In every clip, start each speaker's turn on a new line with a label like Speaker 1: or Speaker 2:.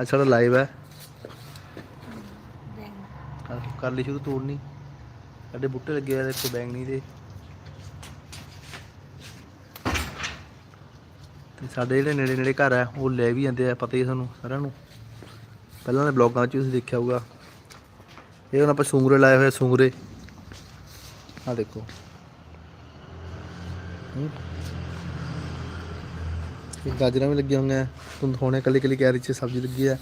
Speaker 1: ਅੱਜ ਸਾਡਾ ਲਾਈਵ ਹੈ। ਕਰ- ਲਈ ਸ਼ੁਰੂ ਤੋੜਨੀ ਸਾਡੇ ਬੂਟੇ ਲੱਗੇ ਆ ਦੇਖੋ ਬੈਂਗਣੀ ਦੇ। ਤੇ ਸਾਡੇ ਜਿਹੜੇ ਨੇੜੇ ਨੇੜੇ ਘਰ ਆ ਉਹ ਲੈ ਵੀ ਜਾਂਦੇ ਆ ਪਤਾ ਹੀ ਤੁਹਾਨੂੰ ਸਾਰਿਆਂ ਨੂੰ। ਪਹਿਲਾਂ ਦੇ ਬਲੌਗਾਂ 'ਚ ਤੁਸੀਂ ਦੇਖਿਆ ਹੋਊਗਾ। ਇਹ ਹੁਣ ਆਪਾਂ ਸੂੰਗਰੇ ਲਾਏ ਹੋਏ ਸੂੰਗਰੇ। ਆ ਦੇਖੋ। ਹੂੰ। ਇਹ ਗਾਜਰਾਂ ਵੀ ਲੱਗੀਆਂ ਹੋਈਆਂ ਤੁੰਦ ਹੋਣੇ ਕੱਲੀ ਕੱਲੀ ਕੈਰੀ 'ਚ ਸਬਜ਼ੀ ਲੱਗੀ ਹੈ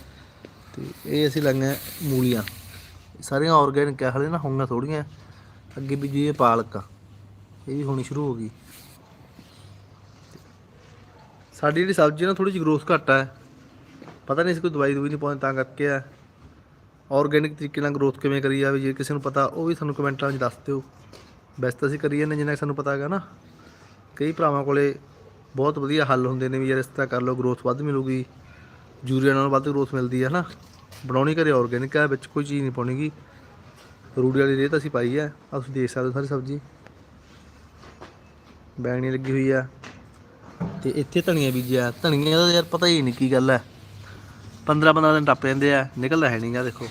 Speaker 1: ਤੇ ਇਹ ਅਸੀਂ ਲਾਈਆਂ ਮੂਲੀਆਂ। ਸਾਰੀਆਂ ਆਰਗੈਨਿਕ ਆ, ਹਲੇ ਨਾ ਹੋਣਗੀਆਂ ਥੋੜੀਆਂ ਅੱਗੇ ਬੀਜੀ ਇਹ ਪਾਲਕ ਇਹ ਵੀ ਹੋਣੀ ਸ਼ੁਰੂ ਹੋ ਗਈ। ਸਾਡੀ ਜਿਹੜੀ ਸਬਜ਼ੀ ਆ ਨਾ ਥੋੜੀ ਜਿਹੀ ਗਰੋਥ ਘੱਟ ਹੈ ਪਤਾ ਨਹੀਂ ਸੀ ਕੋਈ ਦਵਾਈ ਦਵਾਈ ਨਹੀਂ ਪਾਉਂਦੇ, ਤਾਂ ਕਰਕੇ ਆ। ਆਰਗੈਨਿਕ ਤਰੀਕੇ ਨਾਲ ਗਰੋਥ ਕਿਵੇਂ ਕਰੀ ਜਾਵੇ, ਜੇ ਕਿਸੇ ਨੂੰ ਪਤਾ, ਉਹ ਵੀ ਸਾਨੂੰ ਕਮੈਂਟਾਂ 'ਚ ਦੱਸ ਦਿਓ। ਵੈਸੇ ਤਾਂ ਅਸੀਂ ਕਰੀ ਜਾਂਦੇ ਜਿੰਨਾ ਕੁ ਸਾਨੂੰ ਪਤਾ ਹੈਗਾ ਨਾ। ਕਈ ਭਰਾਵਾਂ ਕੋਲੇ ਬਹੁਤ ਵਧੀਆ ਹੱਲ ਹੁੰਦੇ ਨੇ ਵੀ ਯਾਰ ਇਸ ਤਰ੍ਹਾਂ ਕਰ ਲਓ ਗਰੋਥ ਵੱਧ ਮਿਲੂਗੀ। ਯੂਰੀਆ ਨਾਲ ਵੱਧ ਗਰੋਥ ਮਿਲਦੀ ਹੈ ਨਾ ਬਣਾਉਣੀ ਘਰੇ ਆਰਗੈਨਿਕ ਹੈ ਵਿੱਚ ਕੋਈ ਚੀਜ਼ ਨਹੀਂ ਪਾਉਣੀਗੀ। ਰੂੜੀ ਵਾਲੀ ਰੇਹ ਅਸੀਂ ਪਾਈ ਹੈ ਆਹ ਤੁਸੀਂ ਦੇਖ ਸਕਦੇ ਹੋ ਸਾਰੀ ਸਬਜ਼ੀ। ਬੈਗਣੀ ਲੱਗੀ ਹੋਈ ਆ। ਤੇ ਇੱਥੇ ਧਨੀਆ ਬੀਜਿਆ। ਧਨੀਆ ਦਾ ਯਾਰ ਪਤਾ ਹੀ ਨਹੀਂ ਕੀ ਗੱਲ ਹੈ 15 15 ਦਿਨ ਟੱਪ ਜਾਂਦੇ ਆ, ਨਿਕਲਦਾ ਹੈ ਨਹੀਂਗਾ, ਦੇਖੋ।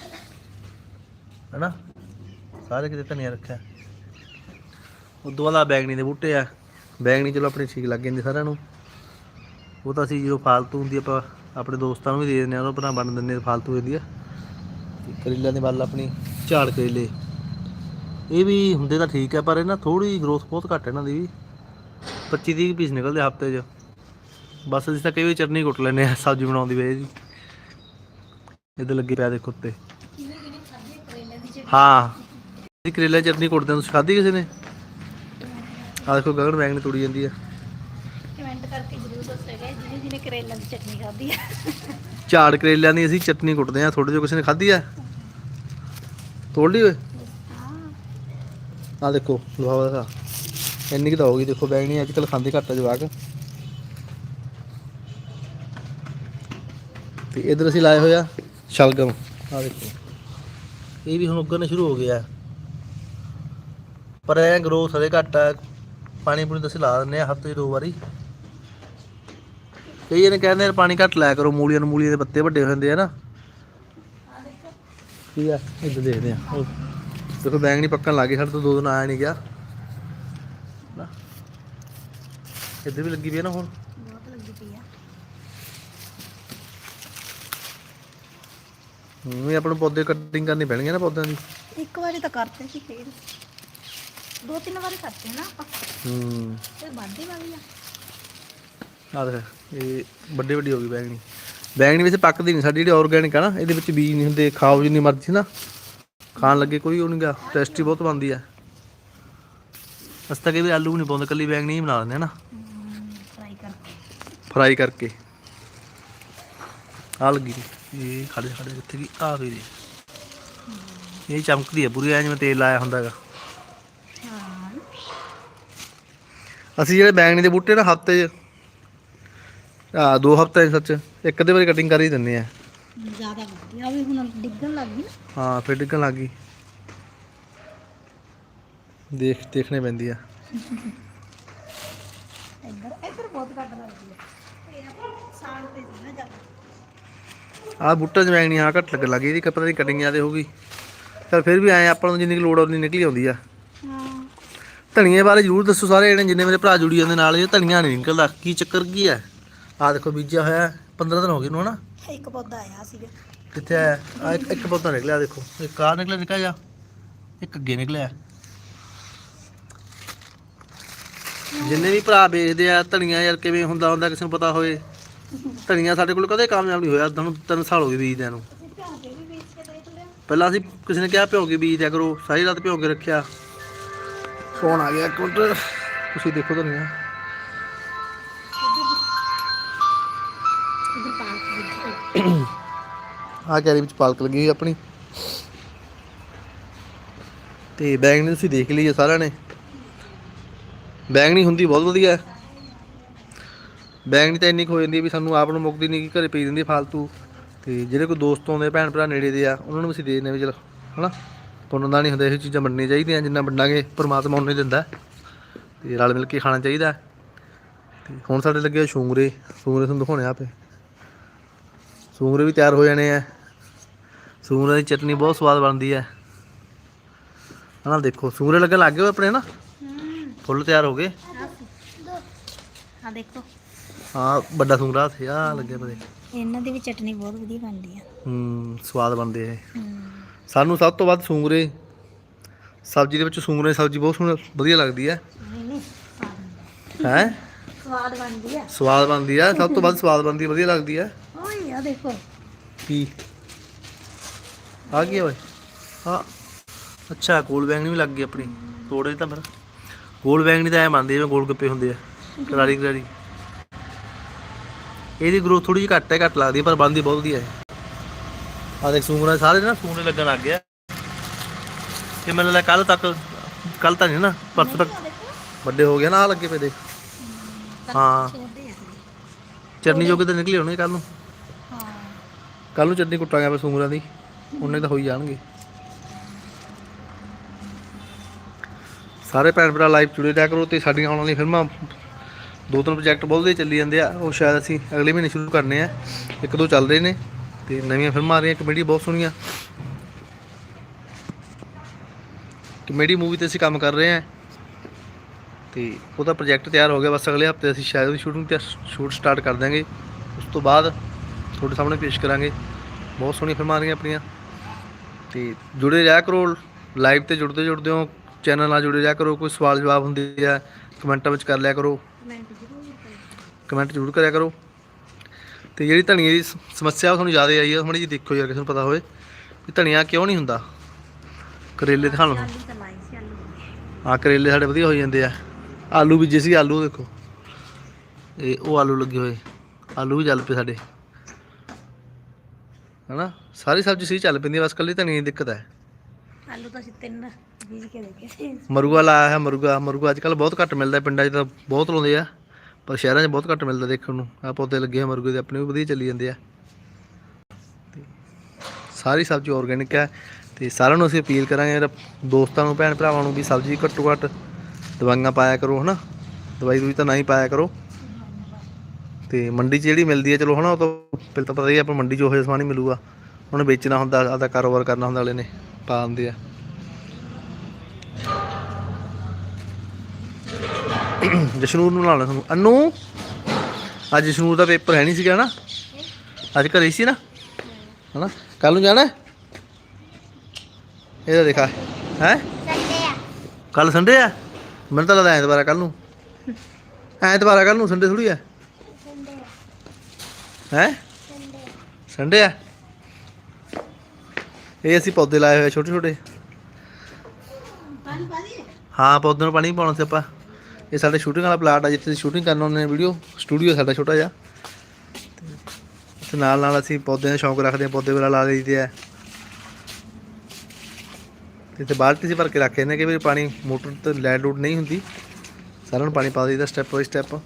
Speaker 1: ਹੈਨਾ? ਸਾਰੇ ਕਿਤੇ ਧਨੀਆ ਰੱਖਿਆ। ਉਦੋਂ ਵਾਲਾ ਬੈਗਣੀ ਦੇ ਬੂਟੇ ਆ। ਬੈਗਣੀ ਚਲੋ ਆਪਣੀ ਠੀਕ ਲੱਗ ਜਾਂਦੀ ਸਾਰਿਆਂ ਨੂੰ। ਉਹ ਤਾਂ ਅਸੀਂ ਜਦੋਂ ਫਾਲਤੂ ਹੁੰਦੀ ਆਪਾਂ ਆਪਣੇ ਦੋਸਤਾਂ ਨੂੰ ਵੀ ਦੇ ਦਿੰਦੇ ਆ ਉਹਨਾਂ ਬਣਾ ਬਣ ਦਿੰਦੇ ਫਾਲਤੂ ਹੁੰਦੀ ਆ। ਤੇ ਕਰੇਲਿਆਂ ਦੀ ਵੱਲ ਆਪਣੀ ਝਾੜ ਕਰੇਲੇ। ਇਹ ਵੀ ਹੁੰਦੇ ਤਾਂ ਠੀਕ ਆ ਪਰ ਇਹ ਨਾ ਥੋੜੀ ਗਰੋਥ ਬਹੁਤ ਘੱਟ ਹੈ ਇਹਨਾਂ ਦੀ ਵੀ। 25 30 ਪੀਸ ਨਿਕਲਦੇ ਹਫ਼ਤੇ 'ਚ। ਬਸ ਅਸੀਂ ਤਾਂ ਕਈ ਵਾਰੀ ਚਟਨੀ ਕੁੱਟ ਲੈਂਦੇ ਆ ਸਬਜ਼ੀ ਬਣਾਉਣ ਦੀ ਵੇ ਜੀ ਇਹਦੇ ਲੱਗੇ ਪਿਆ ਦੇਖੋ ਉੱਤੇ।
Speaker 2: ਖਾਧੀ ਕਰੇਲੇ ਦੀ ਚਟਨੀ?
Speaker 1: ਹਾਂ। ਕਰੇਲਾ ਚਟਨੀ ਕੁੱਟਦੇ ਤੁਸੀਂ ਖਾਧੀ ਕਿਸੇ ਨੇ? ਆ ਦੇਖੋ ਗਗਨ ਬੈਂਗਣੀ ਤੋੜੀ ਜਾਂਦੀ ਆ।
Speaker 2: ਕਮੈਂਟ ਕਰਕੇ ਜਰੂਰ ਦੱਸਿਓ ਜਿਹਨੇ ਜਿਹਨੇ ਕਰੇਲੇ ਦੀ ਚਟਨੀ ਖਾਧੀ ਹੈ
Speaker 1: ਝਾੜ ਕਰੇਲਿਆਂ ਦੀ ਅਸੀਂ ਚਟਨੀ ਕੁੱਟਦੇ ਆ ਥੋੜੇ ਜਿਹਾ ਕਿਸੇ ਨੇ ਖਾਧੀ ਆ? ਤੋੜ ਲਈ ਓਏ? ਆ ਦੇਖੋ ਲਵਾਵਾ ਦਾ ਇੰਨੀ ਕੁ ਤਾਂ ਹੋ ਗਈ ਦੇਖੋ ਬੈਂਗਣੀ ਅੱਜ ਕੱਲ ਖਾਂਦੇ ਘੱਟ ਆ ਜਵਾਕ। ਤੇ ਇਧਰ ਅਸੀਂ ਲਾਏ ਹੋਇਆ ਸ਼ਲਗਮ ਆ ਦੇਖੋ। ਇਹ ਵੀ ਹੁਣ ਉੱਗਣੇ ਸ਼ੁਰੂ ਹੋ ਗਿਆ। ਪਰ ਇਹ ਗਰੋਥ ਹਲੇ ਘੱਟ ਆ। ਪਾਣੀ ਪੂਣੀ ਤਾਂ ਅਸੀਂ ਲਾ ਦਿੰਦੇ ਆ ਹਫ਼ਤੇ 'ਚ ਦੋ ਵਾਰੀ। ਕਈ ਜਣੇ ਕਹਿੰਦੇ ਪਾਣੀ ਘੱਟ ਲਾਇਆ ਕਰੋ ਮੂਲੀਆਂ ਨੂੰ ਮੂਲੀਆਂ ਦੇ ਪੱਤੇ ਵੱਡੇ ਹੋ ਜਾਂਦੇ ਆ ਨਾ। ਕੀ ਆ? ਇੱਧਰ ਦੇਖਦੇ ਆ। ਉਹ ਦੇਖੋ ਬੈਂਗਣੀ ਪੱਕਣ ਲੱਗ ਸਾਡੇ ਤੋਂ ਦੋ ਦਿਨ ਆਇਆ ਨਹੀਂ ਗਿਆ। ਨਾ। ਇੱਧਰ ਵੀ ਲੱਗੀ ਪਈ ਆ ਨਾ ਹੁਣ।
Speaker 2: ਬਹੁਤ ਲੱਗੀ ਪਈ ਆ।
Speaker 1: ਹੂੰ ਇਹ ਆਪਾਂ ਨੂੰ ਪੌਦੇ ਕਟਿੰਗ ਕਰਨੀ ਪੈਣਗੇ ਨਾ ਪੌਦਿਆਂ ਦੀ।
Speaker 2: ਇੱਕ ਵਾਰੀ ਤਾਂ ਕਰਤੇ ਸੀ ਫੇਰ। ਦੋ ਤਿੰਨ ਵਾਰੀ ਕਰਤੇ ਨਾ ਆਪਾਂ।
Speaker 1: ਹੂੰ।
Speaker 2: ਫਿਰ ਵੱਧਦੀ ਵਾਲੀ ਆ।
Speaker 1: ਆ ਦੇਖ ਇਹ ਵੱਡੇ ਵੱਡੀ ਹੋ ਗਈ ਬੈਂਗਣੀ। ਬੈਂਗਣੀ ਵੈਸੇ ਪੱਕਦੀ ਨਹੀਂ ਸਾਡੀ ਜਿਹੜੀ ਆਰਗੈਨਿਕ ਆ ਨਾ ਇਹਦੇ ਵਿੱਚ ਬੀਜ ਨਹੀਂ ਹੁੰਦੇ ਖਾਓ ਜਿੰਨੀ ਮਰਜ਼ੀ ਨਾ। ਖਾਣ ਲੱਗੇ ਕੋਈ ਉਹ ਨਹੀਂਗਾ ਟੇਸਟੀ ਬਹੁਤ ਬਣਦੀ ਆ। ਅਸੀਂ ਤਾਂ ਵਾਰ ਆਲੂ ਵੀ ਨਹੀਂ ਪਾਉਂਦੇ ਕੱਲੀ ਬੈਂਗਣੀ ਹੀ ਬਣਾ ਦਿੰਦੇ ਆ ਨਾ।
Speaker 2: ਫਰਾਈ ਕਰਕੇ।
Speaker 1: ਫਰਾਈ ਕਰਕੇ। ਆ ਲੱਗੀ। ਇਹ ਖੜੇ ਖੜੇ ਕਿੱਥੇ ਗਈ ਆ ਗਈ ਇਹ ਚਮਕਦੀ ਹੈ ਪੂਰੀ ਐ ਜਿਵੇਂ ਤੇਲ ਲਾਇਆ ਹੁੰਦਾ ਹੈਗਾ
Speaker 2: ਹਾਂ
Speaker 1: ਅਸੀਂ ਜਿਹੜੇ ਬੈਂਗਣੀ ਦੇ ਬੂਟੇ ਨਾ ਹਫ਼ਤੇ 'ਚ ਆ ਦੋ ਹਫ਼ਤੇ ਸੱਚ ਇੱਕ ਦੇ ਵਾਰੀ ਕਟਿੰਗ ਕਰ ਹੀ ਦਿੰਦੇ ਆ।
Speaker 2: ਜ਼ਿਆਦਾ ਵਧੀਆ ਵੀ ਹੁਣ ਡਿੱਗਣ ਲੱਗ ਗਈ ਨਾ।
Speaker 1: ਹਾਂ ਫਿਰ ਡਿੱਗਣ ਲੱਗ ਗਈ। ਦੇਖ ਦੇਖਣੇ ਪੈਂਦੀ ਆ।
Speaker 2: ਇੱਧਰ ਇੱਧਰ ਬਹੁਤ ਘੱਟ ਲੱਗਦੀ ਆ। ਇਹ ਸਾਲ ਤੇ ਸੀ ਨਾ ਜ਼ਿਆਦਾ
Speaker 1: ਆਹ ਬੂਟਾ ਆ ਘੱਟ ਲੱਗਣ ਲੱਗੀ ਇਹਦੀ ਪਤਾ ਨਹੀਂ ਕਟਿੰਗ ਜ਼ਿਆਦੇ ਹੋ ਗਈ। ਚਲ ਫਿਰ ਵੀ ਆਏ ਆਪਾਂ ਨੂੰ ਜਿੰਨੀ ਕੁ ਲੋੜ ਉਨੀ ਨਿਕਲੀ ਆਉਂਦੀ ਆ। ਧਨੀਏ ਬਾਰੇ ਜਰੂਰ ਦੱਸੋ ਸਾਰੇ ਜਣੇ ਜਿੰਨੇ ਮੇਰੇ ਭਰਾ ਜੁੜੀ ਜਾਂਦੇ ਨਾਲ ਇਹ ਧਨੀਆ ਨਹੀਂ ਨਿਕਲਦਾ। ਕੀ ਚੱਕਰ ਕੀ ਹੈ? ਆ ਦੇਖੋ ਬੀਜਿਆ ਹੋਇਆ 15 ਦਿਨ ਹੋ ਗਏ ਨੂੰ ਹਨਾ?
Speaker 2: ਇੱਕ ਪੌਦਾ ਆਇਆ ਸੀਗਾ।
Speaker 1: ਕਿੱਥੇ ਆਇਆ? ਆ ਇੱਕ ਇੱਕ ਪੌਦਾ ਨਿਕਲਿਆ ਦੇਖੋ। ਇੱਕ ਆ ਨਿਕਲਿਆ ਨਿਕਾ ਜਾ ਇੱਕ ਅੱਗੇ ਨਿਕਲਿਆ। ਜਿੰਨੇ ਵੀ ਭਰਾ ਵੇਚਦੇ ਆ ਧਨੀਆ ਯਾਰ ਕਿਵੇਂ ਹੁੰਦਾ ਹੁੰਦਾ ਕਿਸੇ ਨੂੰ ਪਤਾ ਹੋਵੇ। ਧਨੀਆ ਸਾਡੇ ਕੋਲ ਕਦੇ ਕਾਮਯਾਬ ਨਹੀਂ ਹੋਇਆ ਤੁਹਾਨੂੰ ਤਿੰਨ ਸਾਲ ਹੋ ਗਏ ਬੀਜਦਿਆਂ ਨੂੰ।
Speaker 2: ਕੇ ਕੇ
Speaker 1: ਪਹਿਲਾਂ ਅਸੀਂ ਕਿਸੇ ਨੇ ਕਿਹਾ ਭਿਓ ਕੇ ਬੀਜ ਦਿਆ ਕਰੋ ਸਾਰੀ ਰਾਤ ਭਿਓ ਕੇ ਰੱਖਿਆ। ਫੋਨ ਆ ਗਿਆ ਇੱਕ ਮਿੰਟ। ਤੁਸੀਂ ਦੇਖੋ ਧਨੀਆ
Speaker 2: ਇਧਰ ਪਾਲਕ
Speaker 1: ਕੈਰੀ ਵਿੱਚ ਪਾਲਕ ਲੱਗੀ ਹੋਈ ਆਪਣੀ। ਤੇ ਬੈਂਗਣੀ ਤੁਸੀਂ ਦੇਖ ਲਈ ਹੈ ਸਾਰਿਆਂ ਨੇ। ਬੈਂਗਣੀ ਹੁੰਦੀ, ਬਹੁਤ ਵਧੀਆ। ਹੈ ਬੈਂਗਣੀ ਤਾਂ ਇੰਨੀ ਕੁ ਹੋ ਜਾਂਦੀ ਵੀ ਸਾਨੂੰ ਆਪ ਨੂੰ ਮੁੱਕਦੀ ਨਹੀਂ ਕਿ ਘਰੇ ਪਈ ਦਿੰਦੀ ਫਾਲਤੂ। ਤੇ ਜਿਹੜੇ ਕੋਈ ਦੋਸਤ ਆਉਂਦੇ ਭੈਣ ਭਰਾ ਨੇੜੇ ਦੇ ਆ, ਉਹਨਾਂ ਨੂੰ ਵੀ ਅਸੀਂ ਦੇ ਦਿੰਦੇ ਵੀ ਚਲੋ, ਹਨਾ? ਪੁੰਨ ਦਾ ਨਹੀਂ ਹੁੰਦਾ ਇਹ ਚੀਜ਼ਾਂ ਵੰਡਣੀਆਂ ਚਾਹੀਦੀਆਂ ਜਿੰਨਾ ਵੰਡਾਂਗੇ ਪਰਮਾਤਮਾ ਉਹਨੇ ਦਿੰਦਾ। ਤੇ ਰਲ ਮਿਲ ਕੇ ਖਾਣਾ ਚਾਹੀਦਾ। ਤੇ ਹੁਣ ਸਾਡੇ ਲੱਗੇ ਸ਼ੂੰਗਰੇ ਸ਼ੂੰਗਰੇ ਤੁਹਾਨੂੰ ਦਿਖਾਉਣੇ ਆਪੇ। ਸੂੰਗਰੇ ਵੀ ਤਿਆਰ ਹੋ ਜਾਣੇ ਆ। ਸੂੰਗਰੇ ਦੀ ਚਟਨੀ ਬਹੁਤ ਸਵਾਦ ਬਣਦੀ ਹੈ ਹਨਾ ਦੇਖੋ ਸੂੰਗਰੇ ਲੱਗਣ ਲੱਗ ਗਏ ਆਪਣੇ ਨਾ? ਫੁੱਲ ਤਿਆਰ ਹੋ ਗਏ।
Speaker 2: ਆ ਦੇਖੋ।
Speaker 1: ਹਾਂ ਵੱਡਾ ਸੂੰਗਰਾ ਸੀ ਆ ਲੱਗੇ ਪਰੇ
Speaker 2: ਇਹਨਾਂ ਦੀ ਵੀ ਚਟਨੀ ਬਹੁਤ ਵਧੀਆ ਬਣਦੀ ਆ।
Speaker 1: ਹੂੰ ਸਵਾਦ ਬਣਦੇ
Speaker 2: ਹੂੰ।
Speaker 1: ਸਾਨੂੰ ਸਭ ਤੋਂ ਵੱਧ ਸੂੰਗਰੇ ਸਬਜ਼ੀ ਦੇ ਵਿੱਚ ਸੂੰਗਰੇ ਸਬਜ਼ੀ ਬਹੁਤ ਸੋਹਣੀ ਵਧੀਆ ਲੱਗਦੀ ਹੈ। ਹੈ?
Speaker 2: ਸਵਾਦ ਬਣਦੀ ਆ
Speaker 1: ਸਵਾਦ ਬਣਦੀ ਹੈ ਸਭ ਤੋਂ ਵੱਧ ਸਵਾਦ ਬਣਦੀ ਵਧੀਆ ਲੱਗਦੀ ਹੈ।
Speaker 2: ਓਏ ਆ ਦੇਖੋ।
Speaker 1: ਕੀ? ਆ ਗਿਆ ਓਏ? ਹਾਂ ਅੱਛਾ ਗੋਲ ਬੈਂਗਣੀ ਵੀ ਲੱਗ ਗਈ ਆਪਣੀ। ਤੋੜੇ ਤਾਂ ਫਿਰ। ਗੋਲ ਬੈਂਗਣੀ ਤਾਂ ਐ ਬਣਦੀ ਜਿਵੇਂ ਗੋਲ ਗੱਪੇ ਹੁੰਦੇ ਆ ਕਰਾਰੀ ਕਰਾਰੀ ਇਹਦੀ ਗਰੋਥ ਥੋੜੀ ਜਿਹੀ ਘੱਟ ਹੈ ਘੱਟ ਲੱਗਦੀ ਹੈ, ਪਰ ਬਣਦੀ ਬਹੁਤ ਵਧੀਆ ਹੈ। ਆ ਦੇਖ ਸੂੰਗਰਾ ਸਾਰੇ ਨਾ ਸੂੰਗਰੇ ਲੱਗਣ ਲੱਗ ਗਿਆ ਇਹ ਮੈਨੂੰ ਲੱਗਾ ਕੱਲ ਤੱਕ ਕੱਲ ਤਾਂ ਨਹੀਂ ਨਾ, ਪਰਸੋਂ ਤੱਕ ਵੱਡੇ ਹੋ ਗਏ ਨਾ ਆ ਲੱਗੇ ਪਏ ਦੇਖ। ਹਾਂ।
Speaker 2: ਛੋਟੇ
Speaker 1: ਜੋਗੇ ਤਾਂ ਨਿਕਲੇ ਹੋਣਗੇ ਕੱਲ ਨੂੰ।
Speaker 2: ਹਾਂ
Speaker 1: ਕੱਲ ਨੂੰ ਚਟਨੀ ਕੁੱਟਾਂਗੇ ਆਪਾਂ ਸੂੰਗਰਾਂ ਦੀ, ਉਹਨੇ ਤਾਂ ਹੋਈ ਜਾਣਗੇ। ਸਾਰੇ ਭੈਣ ਭਰਾ ਲਾਈਵ ਜੁੜੇ ਰਿਹਾ ਕਰੋ ਤੇ ਸਾਡੀਆਂ ਆਉਣ ਵਾਲੀਆਂ ਫਿਲਮਾਂ ਦੋ ਤਿੰਨ ਪ੍ਰੋਜੈਕਟ ਬਹੁਤ ਬਹੁਤੇ ਚੱਲੀ ਜਾਂਦੇ ਆ, ਉਹ ਸ਼ਾਇਦ ਅਸੀਂ ਅਗਲੇ ਮਹੀਨੇ ਸ਼ੁਰੂ ਕਰਨੇ ਆ। ਇੱਕ ਦੋ ਚੱਲ ਰਹੇ ਨੇ। ਤੇ ਨਵੀਆਂ ਫਿਲਮਾਂ ਆ ਰਹੀਆਂ ਕਮੇਡੀ ਬਹੁਤ ਸੋਹਣੀਆਂ। ਕਮੇਡੀ ਮੂਵੀ ਤੇ ਅਸੀਂ ਕੰਮ ਕਰ ਰਹੇ ਆ ਤੇ ਉਹਦਾ ਪ੍ਰੋਜੈਕਟ ਤਿਆਰ ਹੋ ਗਿਆ ਬਸ ਅਗਲੇ ਹਫ਼ਤੇ ਅਸੀਂ ਸ਼ਾਇਦ ਉਹਦੀ ਸ਼ੂਟਿੰਗ ਤੇ ਸ਼ੂਟ ਸਟਾਰਟ ਕਰ ਦਾਂਗੇ ਉਸ ਤੋਂ ਬਾਅਦ ਤੁਹਾਡੇ ਸਾਹਮਣੇ ਪੇਸ਼ ਕਰਾਂਗੇ। ਬਹੁਤ ਸੋਹਣੀਆਂ ਫਿਲਮਾਂ ਆ ਰਹੀਆਂ ਆਪਣੀਆਂ। ਤੇ ਜੁੜੇ ਰਿਹਾ ਕਰੋ ਲਾਈਵ ਤੇ ਜੁੜਦੇ ਜੁੜਦੇ ਹੋ। ਚੈਨਲ ਨਾਲ ਜੁੜੇ ਰਿਹਾ ਕਰੋ ਕੋਈ ਸਵਾਲ ਜਵਾਬ ਹੁੰਦੇ ਆ ਕਮੈਂਟਾਂ ਵਿੱਚ ਕਰ ਲਿਆ ਕਰਾਂ। ਕਮੈਂਟ ਜ਼ਰੂਰ ਕਰਿਆ ਕਰੋ। ਤੇ ਜਿਹੜੀ ਧਨੀਏ ਦੀ ਸਮੱਸਿਆ ਉਹ ਤੁਹਾਨੂੰ ਜ਼ਿਆਦਾ ਆਈ ਹੈ ਥੋੜੀ ਜਿਹੀ ਦੇਖੋ ਯਾਰ ਕਿਸੇ ਨੂੰ ਪਤਾ ਹੋਵੇ ਵੀ ਧਨੀਆ ਕਿਉਂ ਨਹੀਂ ਹੁੰਦਾ? ਕਰੇਲੇ ਦਿਖਾ ਲਓ ਆ ਕਰੇਲੇ ਸਾਡੇ ਵਧੀਆ ਹੋ ਜਾਂਦੇ ਆ। ਆਲੂ ਬੀਜੇ ਸੀ ਆਲੂ ਦੇਖੋ। ਇਹ ਉਹ ਆਲੂ ਲੱਗੇ ਹੋਏ ਆਲੂ ਵੀ ਚੱਲ ਪਏ ਸਾਡੇ। ਹਨਾ? ਸਾਰੀ ਸਬਜ਼ੀ ਸਹੀ ਚੱਲ ਪੈਂਦੀ ਬਸ ਕੱਲੀ ਧਨੀਏ ਦੀ ਦਿੱਕਤ ਹੈ।
Speaker 2: ਆਲੂ ਤਾਂ ਅਸੀਂ ਤਿੰਨ ਬੀਜ ਕੇ ਦੇਖੇ। ਸੀ
Speaker 1: ਮਰੂਗਾ ਲਾਇਆ ਹੈ ਮਰੂਗਾ ਮਰੂਗਾ ਅੱਜ ਕੱਲ ਬਹੁਤ ਘੱਟ ਮਿਲਦਾ ਪਿੰਡਾਂ 'ਚ ਤਾਂ ਬਹੁਤ ਲਾਉਂਦੇ ਆ। ਪਰ ਸ਼ਹਿਰਾਂ 'ਚ ਬਹੁਤ ਘੱਟ ਮਿਲਦਾ ਦੇਖਣ ਨੂੰ। ਆ ਪੌਦੇ ਲੱਗੇ ਆ ਮਰੂਗੇ ਦੇ, ਆਪਣੇ ਵੀ ਵਧੀਆ ਚੱਲੀ ਜਾਂਦੇ ਆ। ਤੇ ਸਾਰੀ ਸਬਜ਼ੀ ਆਰਗੈਨਿਕ ਹੈ ਤੇ ਸਾਰਿਆਂ ਨੂੰ ਅਸੀਂ ਅਪੀਲ ਕਰਾਂਗੇ ਮੇਰਾ ਦੋਸਤਾਂ ਨੂੰ, ਭੈਣ ਭਰਾਵਾਂ ਨੂੰ ਵੀ ਸਬਜ਼ੀ ਘੱਟੋ ਘੱਟ ਦਵਾਈਆਂ ਪਾਇਆ ਕਰੋ, ਹਨਾ? ਦਵਾਈ ਦੂਈ ਤਾਂ ਨਾ ਹੀ ਪਾਇਆ ਕਰੋ। ਤੇ ਮੰਡੀ 'ਚ ਜਿਹੜੀ ਮਿਲਦੀ ਹੈ ਚਲੋ ਹਨਾ, ਉਹ ਤਾਂ ਪਹਿਲਾਂ ਤਾਂ ਪਤਾ ਹੀ ਆ, ਆਪਾਂ ਮੰਡੀ 'ਚ ਉਹ ਜਿਹਾ ਸਮਾਨ ਹੀ ਮਿਲੂਗਾ। ਉਹਨੇ ਵੇਚਣਾ ਹੁੰਦਾ ਆਦਾ ਕਾਰੋਬਾਰ ਕਰਨਾ ਹੁੰਦਾ ਅਗਲੇ ਨੇ, ਪਾ ਦਿੰਦੇ ਆ। ਜਸ਼ਨੂਰ ਨੂੰ ਲਾਣਾ ਤੁਹਾਨੂੰ ਅਨੂ ਅੱਜ ਜਸ਼ਨੂਰ ਦਾ ਪੇਪਰ ਹੈ ਨਹੀਂ ਸੀਗਾ ਨਾ? ਅੱਜ ਘਰੇ ਸੀ ਨਾ? ਹਨਾ? ਕੱਲ ਨੂੰ ਜਾਣਾ? ਇਹਦਾ ਦੇਖਾ। ਹੈ?
Speaker 2: ਸੰਡੇ ਆ।
Speaker 1: ਕੱਲ ਸੰਡੇ ਆ? ਮੈਨੂੰ ਤਾਂ ਲੱਗਦਾ ਐਤਵਾਰ ਆ ਕੱਲ ਨੂੰ। ਐਤਵਾਰ ਆ ਕੱਲ ਨੂੰ ਸੰਡੇ ਥੋੜੀ ਆ। ਹੈ?
Speaker 2: ਸੰਡੇ
Speaker 1: ਸੰਡੇ ਆ? ਇਹ ਅਸੀਂ ਪੌਦੇ ਲਾਏ ਹੋਏ ਛੋਟੇ ਛੋਟੇ
Speaker 2: ਪਾਣੀ ਪਾ ਦੀ
Speaker 1: ਹਾਂ ਪੌਦੇ ਨੂੰ ਪਾਣੀ ਪਾਉਣਾ ਸੀ ਆਪਾਂ। ਇਹ ਸਾਡੇ ਸ਼ੂਟਿੰਗ ਵਾਲਾ ਪਲਾਟ ਆ, ਜਿੱਥੇ ਸ਼ੂਟਿੰਗ ਕਰਨ ਆਉਂਦੇ ਨੇ ਵੀਡੀਓ ਸਟੂਡੀਓ ਸਾਡਾ ਛੋਟਾ ਜਿਹਾ। ਤੇ ਨਾਲ ਨਾਲ ਅਸੀਂ ਪੌਦਿਆਂ ਦਾ ਸ਼ੌਂਕ ਰੱਖਦੇ ਹਾਂ, ਪੌਦੇ ਵਗੈਰਾ ਲਾ ਲਈਦੇ ਆ। ਇੱਥੇ ਬਾਲਟੀ 'ਚ ਭਰ ਕੇ ਰੱਖੇ ਨੇ ਕਿ ਵੀ ਪਾਣੀ, ਮੋਟਰ ਤੇ ਲੈਟ ਲੂਟ ਨਹੀਂ ਹੁੰਦੀ। ਸਾਰਿਆਂ ਨੂੰ ਪਾਣੀ ਪਾ ਦਈਦਾ ਸਟੈਪ ਬਾਈ ਸਟੈਪ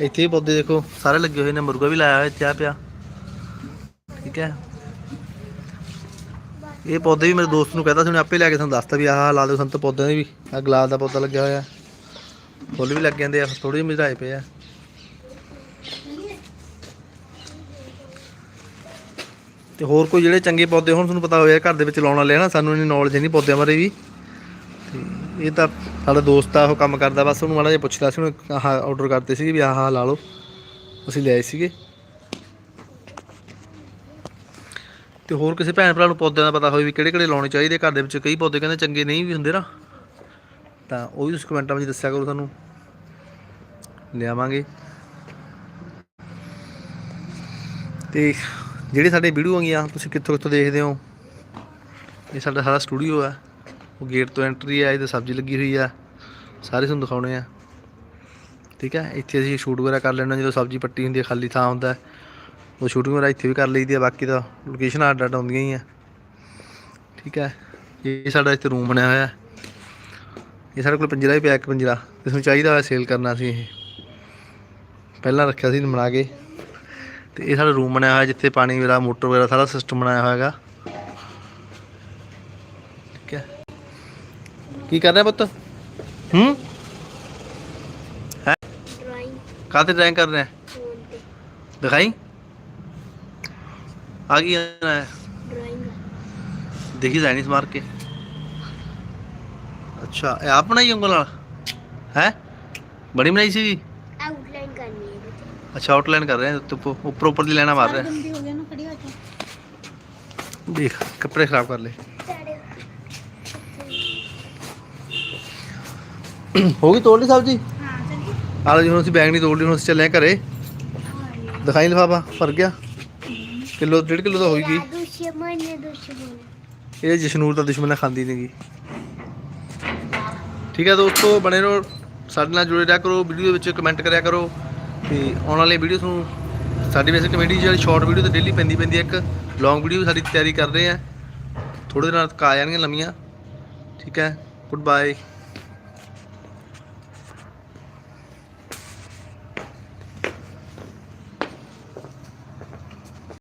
Speaker 1: ਇੱਥੇ ਵੀ ਪੌਦੇ ਦੇਖੋ, ਸਾਰੇ ਲੱਗੇ ਹੋਏ ਨੇ, ਮੁਰਗਾ ਵੀ ਲਾਇਆ ਹੋਇਆ ਚਾਹ ਪਿਆ। ਠੀਕ ਹੈ। ਇਹ ਪੌਦੇ ਵੀ ਮੇਰੇ ਦੋਸਤ ਨੂੰ ਕਹਿੰਦਾ ਸੀ, ਉਹਨੇ ਆਪੇ ਲੈ ਕੇ ਸਾਨੂੰ ਦੱਸਤਾ ਵੀ ਆਹ ਲਾ ਦਿਓ ਸੰਤ ਪੌਦਿਆਂ ਦੇ ਵੀ ਆ ਗੁਲਾਬ ਦਾ ਪੌਦਾ ਲੱਗਿਆ ਹੋਇਆ। ਫੁੱਲ ਵੀ ਲੱਗ ਜਾਂਦੇ ਆ ਥੋੜੇ ਜਿਹੇ ਮਿਝਾਏ ਪਏ ਆ। ਤੇ ਹੋਰ ਕੋਈ ਜਿਹੜੇ ਚੰਗੇ ਪੌਦੇ ਹੋਣ, ਤੁਹਾਨੂੰ ਪਤਾ ਹੋਇਆ ਘਰ ਦੇ ਵਿੱਚ ਲਾਉਣ ਵਾਲੇ ਆ ਨਾ, ਸਾਨੂੰ ਇੰਨੀ ਨੌਲੇਜ ਨਹੀਂ ਪੌਦਿਆਂ ਬਾਰੇ ਵੀ। ਤੇ ਇਹ ਤਾਂ ਸਾਡਾ ਦੋਸਤ ਆ, ਉਹ ਕੰਮ ਕਰਦਾ, ਬਸ ਉਹਨੂੰ ਮਾੜਾ ਜਿਹਾ ਪੁੱਛਦਾ ਸੀ, ਉਹਨੂੰ ਆਹ ਆਰਡਰ ਕਰਤੇ ਸੀ ਵੀ ਆਹ ਆਹ ਲਾ ਲਓ। ਅਸੀਂ ਲਿਆਏ ਸੀਗੇ। ਤੇ ਹੋਰ ਕਿਸੇ ਭੈਣ ਭਰਾ ਨੂੰ ਪੌਦਿਆਂ ਦਾ ਪਤਾ ਹੋਵੇ ਵੀ ਕਿਹੜੇ ਕਿਹੜੇ ਲਾਉਣੇ ਚਾਹੀਦੇ, ਘਰ ਦੇ ਵਿੱਚ ਕਈ ਪੌਦੇ ਕਹਿੰਦੇ ਚੰਗੇ ਨਹੀਂ ਵੀ ਹੁੰਦੇ ਨਾ। ਤਾਂ ਉਹ ਵੀ ਤੁਸੀਂ ਕਮੈਂਟਾਂ ਵਿੱਚ ਦੱਸਿਆ ਕਰੋ ਸਾਨੂੰ। ਲਿਆਵਾਂਗੇ। ਤੇ ਜਿਹੜੇ ਸਾਡੇ ਵੀਡੀਓ ਆਗੀਆਂ ਤੁਸੀਂ ਕਿੱਥੋਂ ਕਿੱਥੋਂ ਦੇਖਦੇ ਹੋ? ਇਹ ਸਾਡਾ ਸਾਰਾ ਸਟੂਡੀਓ ਆ। ਉਹ ਗੇਟ ਤੋਂ ਐਂਟਰੀ ਆ, ਇਹਦੇ ਸਬਜ਼ੀ ਲੱਗੀ ਹੋਈ ਆ। ਸਾਰੇ ਤੁਹਾਨੂੰ ਦਿਖਾਉਣੇ ਆ। ਠੀਕ ਹੈ ਇੱਥੇ ਅਸੀਂ ਸ਼ੂਟ ਵਗੈਰਾ ਕਰ ਲੈਣਾ ਜਦੋਂ ਸਬਜ਼ੀ ਪੱਟੀ ਹੁੰਦੀ ਹੈ ਖਾਲੀ ਥਾਂ ਹੁੰਦਾ। ਉਹ ਸ਼ੂਟਿੰਗ ਵਗੈਰਾ ਇੱਥੇ ਵੀ ਕਰ ਲਈਦੀ ਆ, ਬਾਕੀ ਤਾਂ ਲੋਕੇਸ਼ਨ ਅੱਡ ਅੱਡ ਆਉਂਦੀਆਂ ਹੀ ਆ। ਠੀਕ ਹੈ ਇਹ ਸਾਡਾ ਇੱਥੇ ਰੂਮ ਬਣਿਆ ਹੋਇਆ। ਇਹ ਸਾਡੇ ਕੋਲ ਪੰਜਰਾ ਵੀ ਪਿਆ ਇੱਕ ਪੰਜਰਾ। ਜਿਸ ਨੂੰ ਚਾਹੀਦਾ ਹੋਇਆ ਸੇਲ ਕਰਨਾ ਸੀ ਇਹ। ਪਹਿਲਾਂ ਰੱਖਿਆ ਸੀ ਬਣਾ ਕੇ। ਤੇ ਇਹ ਸਾਡਾ ਰੂਮ ਬਣਿਆ ਹੋਇਆ ਜਿੱਥੇ ਪਾਣੀ ਵਗੈਰਾ ਮੋਟਰ ਵਗੈਰਾ ਸਾਰਾ ਸਿਸਟਮ ਬਣਾਇਆ ਹੋਇਆ ਹੈਗਾ ਠੀਕ ਹੈ। ਕੀ ਕਰ ਰਿਹਾ ਪੁੱਤ? ਹੂੰ?
Speaker 2: ਡਰਾਇੰਗ
Speaker 1: ਕਾਹਤੇ ਡਰਾਇੰਗ ਕਰ ਰਿਹਾ? ਦਿਖਾਈ? ਆ ਹੈ?
Speaker 2: ਡਰਾਇੰਗ
Speaker 1: ਦੇਖੀ ਸਾਇਨਸ ਮਾਰ ਕੇ। ਅੱਛਾ ਇਹ ਆਪ ਬਣਾਈ ਉਂਗਲ ਨਾਲ? ਹੈ? ਬੜੀ ਬਣਾਈ ਸੀ ਜੀ?
Speaker 2: ਆਊਟਲਾਈਨ ਕਰਨੀ ਹੈ
Speaker 1: ਅੱਛਾ ਆਊਟਲਾਈਨ ਕਰ ਰਹੇ ਹਾਂ ਉੱਪਰ ਉੱਪਰ ਦੀ ਲੈਣਾ ਮਾਰ ਰਹੇ
Speaker 2: ਗੰਦੀ ਹੋ ਗਿਆ ਨਾ ਖੜੀ ਹੋ ਜਾ।
Speaker 1: ਹਾਂ। ਦੇਖ ਕੱਪੜੇ ਖਰਾਬ ਕਰ ਲੈ ਹੋ ਗਈ ਤੋੜ ਲਈ ਸਬਜੀ?
Speaker 2: ਹਾਂ ਚੱਲੀ
Speaker 1: ਆ ਲਓ ਜੀ ਹੁਣ ਅਸੀਂ ਬੈਗ ਨਹੀਂ ਤੋੜ ਲਈ ਹੁਣ ਅਸੀਂ ਚੱਲੇ ਹਾਂ ਘਰੇ। ਦਿਖਾਈ ਲਿਫਾਫਾ ਫਰ ਗਿਆ ਕਿਲੋ ਡੇਢ ਕਿਲੋ ਤਾਂ ਹੋਈ ਗਈ।
Speaker 2: ਦੁਸ਼ਮਣ ਨੇ ਦੁਸ਼ਮਣ।
Speaker 1: ਇਹ ਜਸ਼ਨੂਰ ਦਾ ਦੁਸ਼ਮਣ ਹੈ, ਖਾਂਦੀ ਨਹੀਂਗੀ ਠੀਕ ਹੈ ਦੋਸਤੋ, ਬਣੇ ਰਹੋ, ਸਾਡੇ ਨਾਲ ਜੁੜੇ ਰਿਹਾ ਕਰੋ ਵੀਡੀਓ ਦੇ ਵਿੱਚ ਕਮੈਂਟ ਕਰਿਆ ਕਰੋ ਤੇ ਆਉਣ ਵਾਲੇ ਵੀਡੀਓ ਨੂੰ ਸਾਡੀ ਵੈਸੇ ਕਮੇਡੀ ਜਿਹੜੀ ਸ਼ਾਰਟ ਵੀਡੀਓ ਤੇ ਡੇਲੀ ਪੈਂਦੀ ਪੈਂਦੀ ਹੈ, ਇੱਕ ਲੌਂਗ ਵੀਡੀਓ ਵੀ ਸਾਡੀ ਤਿਆਰੀ ਕਰ ਰਹੇ ਆ। ਥੋੜੇ ਦਿਨਾਂ ਤੱਕ ਆ ਜਾਣਗੀਆਂ ਲੰਮੀਆਂ ਠੀਕ ਹੈ ਗੁੱਡ ਬਾਏ